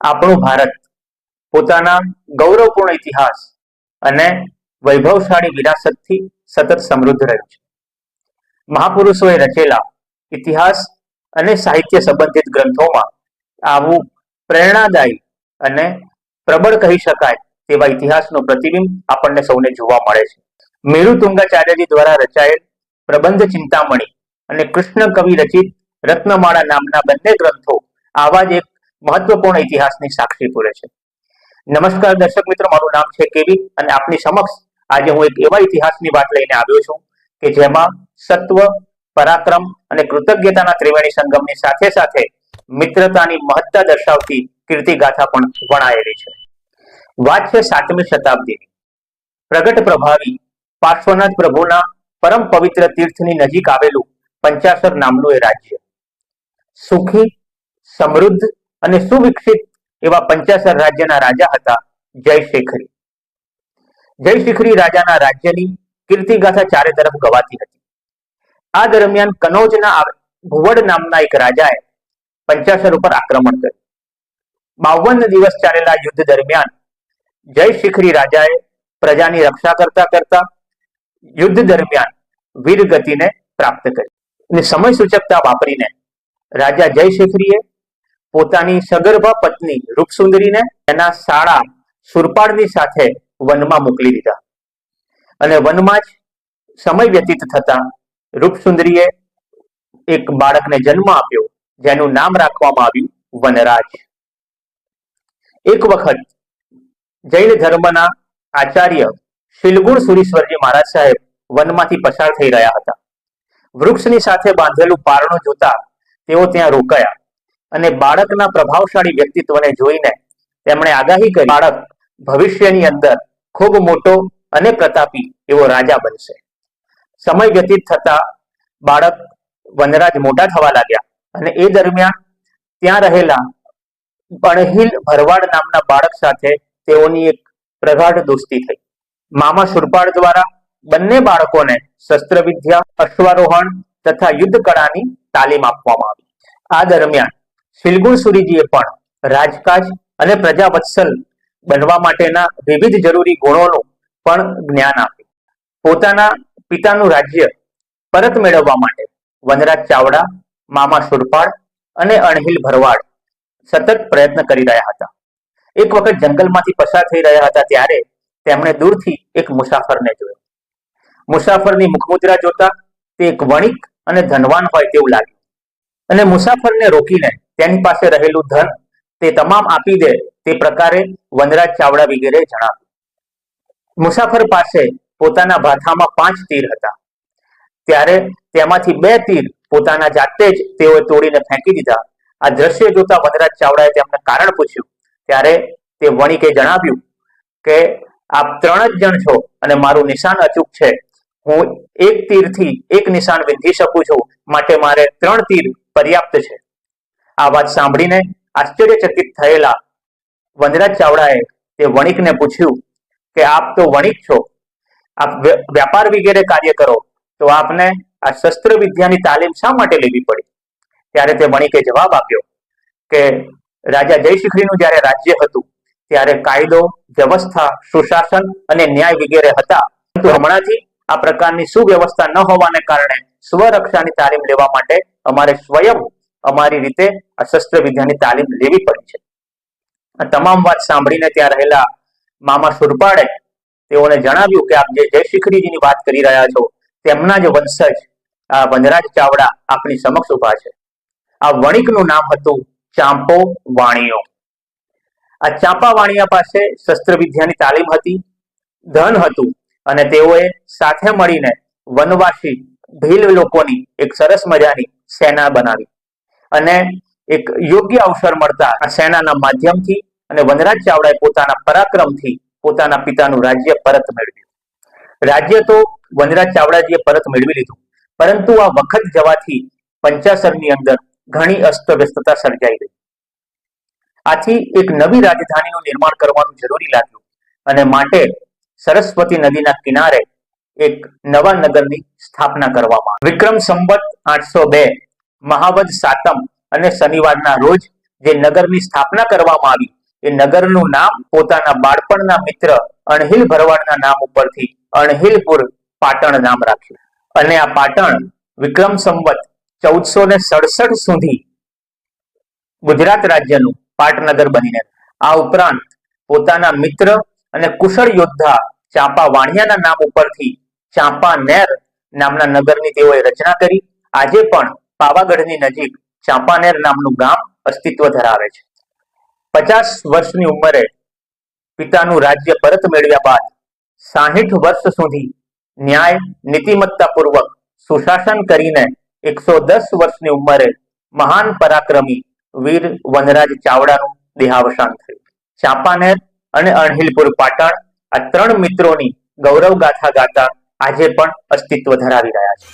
આપણું ભારત. પોતાના ગૌરવપૂર્ણ ઇતિહાસ અને વૈભવશાળી વિરાસતથી સતત સમૃદ્ધ રહ્યું છે. મહાપુરુષોએ રચેલા ઇતિહાસ અને સાહિત્ય સંબંધિત ગ્રંથોમાં આવું પ્રેરણાદાયી અને પ્રબળ કહી શકાય તેવા ઇતિહાસનું પ્રતિબિંબ આપણને સૌને જોવા મળે છે. મેરુ તુંગાચાર્યજી દ્વારા રચાયેલ પ્રબંધ ચિંતામણી અને કૃષ્ણ કવિ રચિત રત્નમાળા નામના બંને ગ્રંથો આવા જ એક મહત્વપૂર્ણ ઇતિહાસની સાક્ષી પૂરે છે. નમસ્કાર દર્શક મિત્રો, મારું નામ છે કેવી અને આપની સમક્ષ આજે હું એક એવા ઇતિહાસની વાત લઈને આવ્યો છું કે જેમાં સત્વ, પરાક્રમ અને કૃતજ્ઞતાના ત્રિવેણી સંગમની સાથે સાથે મિત્રતાની મહત્તા દર્શાવતી કીર્તિગાથા પણ વણાયેલી છે. વાત છે સાતમી શતાબ્દીની. પ્રગટ પ્રભાવી પાર્શ્વનાથ પ્રભુના પરમ પવિત્ર તીર્થની નજીક આવેલું પંચાસર નામનું એ રાજ્ય. સુખી, સમૃદ્ધ અને સુવિકસિત એવા પંચાસર રાજ્યના રાજા હતા જયશેખરી જયશિખરી રાજાના રાજ્યની કીર્તિગાથા ચારે તરફ ગવાતી હતી. આ દરમિયાન કનોજના ભુવડ નામના એક રાજાએ પંચાસર ઉપર આક્રમણ કર્યું. બાવન દિવસ ચાલેલા યુદ્ધ દરમિયાન જયશિખરી રાજાએ પ્રજાની રક્ષા કરતા કરતા યુદ્ધ દરમિયાન વીર ગતિને પ્રાપ્ત કરી અને સમય સૂચકતા વાપરીને રાજા જયશિખરીએ પોતાની સગર્ભા પત્ની રૂપસુંદરીને એના સાળા સુરપાળની સાથે વનમાં મોકલી દીધા. અને વનમાં જ સમય વ્યતીત થતા રૂપસુંદરીએ એક બાળકને જન્મ આપ્યો, જેનું નામ રાખવામાં આવ્યું વનરાજ. એક વખત જૈન ધર્મના આચાર્ય શિલગુણ સુરીશ્વરજી મહારાજ સાહેબ વનમાંથી પસાર થઈ રહ્યા હતા. વૃક્ષની સાથે બાંધેલું પારણું જોતા તેઓ ત્યાં રોકાયા. અને બાળકના પ્રભાવશાળી વ્યક્તિત્વને જોઈને તેમણે આગાહી કરી, બાળક ભવિષ્યની અંદર ખૂબ મોટો અને પ્રતાપી એવો રાજા બનશે. સમય વ્યતીત થતા બાળક વનરાજ મોટા થવા લાગ્યા અને એ દરમિયાન ત્યાં રહેલા બણહિલ ભરવાડ નામના બાળક સાથે તેઓની એક પ્રગાઢ દોસ્તી થઈ. મામા સુરપાળ દ્વારા બંને બાળકોને શસ્ત્ર વિદ્યા અશ્વારોહણ તથા યુદ્ધ કળાની તાલીમ આપવામાં આવી. આ દરમિયાન સુરીજીએ પણ રાજકાજ અને પ્રજાવત્સલ બનવા માટેના વિવિધ જરૂરી ગુણોનું પણ જ્ઞાન આપ્યું. પોતાના પિતાનું રાજ્ય પરત મેળવવા માટે વનરાજ ચાવડા, મામા સુરપાળ અને અણહિલ ભરવાડ સતત પ્રયત્ન કરી રહ્યા હતા. એક વખત જંગલમાંથી પસાર થઈ રહ્યા હતા ત્યારે તેમણે દૂરથી એક મુસાફરને જોયો. મુસાફરની મુખમુદ્રા જોતા તે એક વણિક અને ધનવાન હોય તેવું લાગ્યું અને મુસાફરને રોકીને તેની પાસે રહેલું ધન તે તમામ આપી દે તે પ્રકારે વનરાજ ચાવડા વગેરે જણાવ્યું. મુસાફર પાસે પોતાના ભાથામાં પાંચ તીર હતા. ત્યારે તેમાંથી બે તીર પોતાના જાતે જ તેઓએ તોડીને ફેંકી દીધા. આ દ્રશ્ય જોતા વનરાજ ચાવડાએ તેમને કારણ પૂછ્યું. ત્યારે તે વણિકે જણાવ્યું કે, આપ ત્રણ જ જણ છો અને મારું નિશાન અચૂક છે. હું એક તીરથી એક નિશાન વિંધી શકું છું. માટે મારે ત્રણ તીર પર્યાપ્ત છે. આ વાત સાંભળીને આશ્ચર્યચકિત થયેલા વનરાજ ચાવડાએ તે વણિકને પૂછ્યું કે, આપ તો વણિક છો? આપ વ્ય- વ્યાપાર વગેરે કાર્ય કરો, તો આપને આ શસ્ત્ર વિદ્યાની તાલીમ શા માટે લેવી પડી? ત્યારે તે વણિકે જવાબ આપ્યો કે, રાજા જયશિખરીનું જ્યારે રાજ્ય હતું, ત્યારે કાયદો, વ્યવસ્થા, સુશાસન અને ન્યાય વગેરે હતા. પરંતુ હમણાંથી આ પ્રકારની સુવ્યવસ્થા ન હોવાને કારણે સ્વરક્ષાની તાલીમ લેવા માટે અમારે સ્વયં અમારી રીતે આ શસ્ત્ર વિદ્યાની તાલીમ લેવી પડી છે. આ તમામ વાત સાંભળીને ત્યાં રહેલા મામા સુરપાડે તેઓને જણાવ્યું કે આપ જે જયશિખરીજીની વાત કરી રહ્યા છો, તેમના જ વંશજ આ વનરાજ ચાવડા આપની સમક્ષ ઊભા છે. આ વણિકનું નામ હતું ચાંપો વાણિયો આ ચાંપા વાણિયા પાસે શસ્ત્ર વિદ્યાની તાલીમ હતી, ધન હતું અને તેઓએ સાથે મળીને વનવાસી ભીલ લોકોની એક સરસ મજાની સેના બનાવી. અને એક યોગ્ય અવસર મળતા સેનાના માધ્યમથી અને વનરાજ ચાવડાએ પોતાના પરાક્રમથી પોતાના પિતાનું રાજ્ય પરત મેળવ્યું. રાજ્ય તો વનરાજ ચાવડાજીએ પરત મેળવી લીધું. પરંતુ આ વખત જવાથી પંચાસરની અંદર ઘણી અસ્તવ્યસ્તતા સર્જાઈ ગઈ આથી એક નવી રાજધાનીનું નિર્માણ કરવાનું જરૂરી લાગ્યું અને માટે સરસ્વતી નદીના કિનારે એક નવા નગરની સ્થાપના કરવામાં વિક્રમ સંવત આઠસો બે મહાવદ સાતમ અને શનિવારના રોજ જે નગરની સ્થાપના કરવામાં આવી, એ નગરનું નામ પોતાના બાળપણના મિત્ર અણહિલ ભરવાડના નામ ઉપરથી અણહિલપુર પાટણ નામ રાખ્યું. અને આ પાટણ વિક્રમ સંવત ચૌદસો ને સડસઠ સુધી ગુજરાત રાજ્યનું પાટનગર બનીને, આ ઉપરાંત પોતાના મિત્ર અને કુશળ યોદ્ધા ચાંપા વાણિયાના નામ ઉપરથી ચાંપાનેર નામના નગરની તેઓએ રચના કરી. આજે પણ પાવાગઢની નજીક ચાંપાનેર નામનું ગામ અસ્તિત્વ ધરાવે છે. પચાસ વર્ષની ઉંમરે પિતાનું રાજ્ય પરત મેળવ્યા બાદ સાહીઠ વર્ષ સુધી ન્યાય, નીતિમત્તાપૂર્વક સુશાસન કરીને એકસો દસ વર્ષની ઉંમરે મહાન પરાક્રમી વીર વનરાજ ચાવડાનું દેહાવસાન થયું. ચાંપાનેર અને અણહિલપુર પાટણ આ ત્રણ મિત્રોની ગૌરવ ગાથા ગાતા આજે પણ અસ્તિત્વ ધરાવી રહ્યા છે.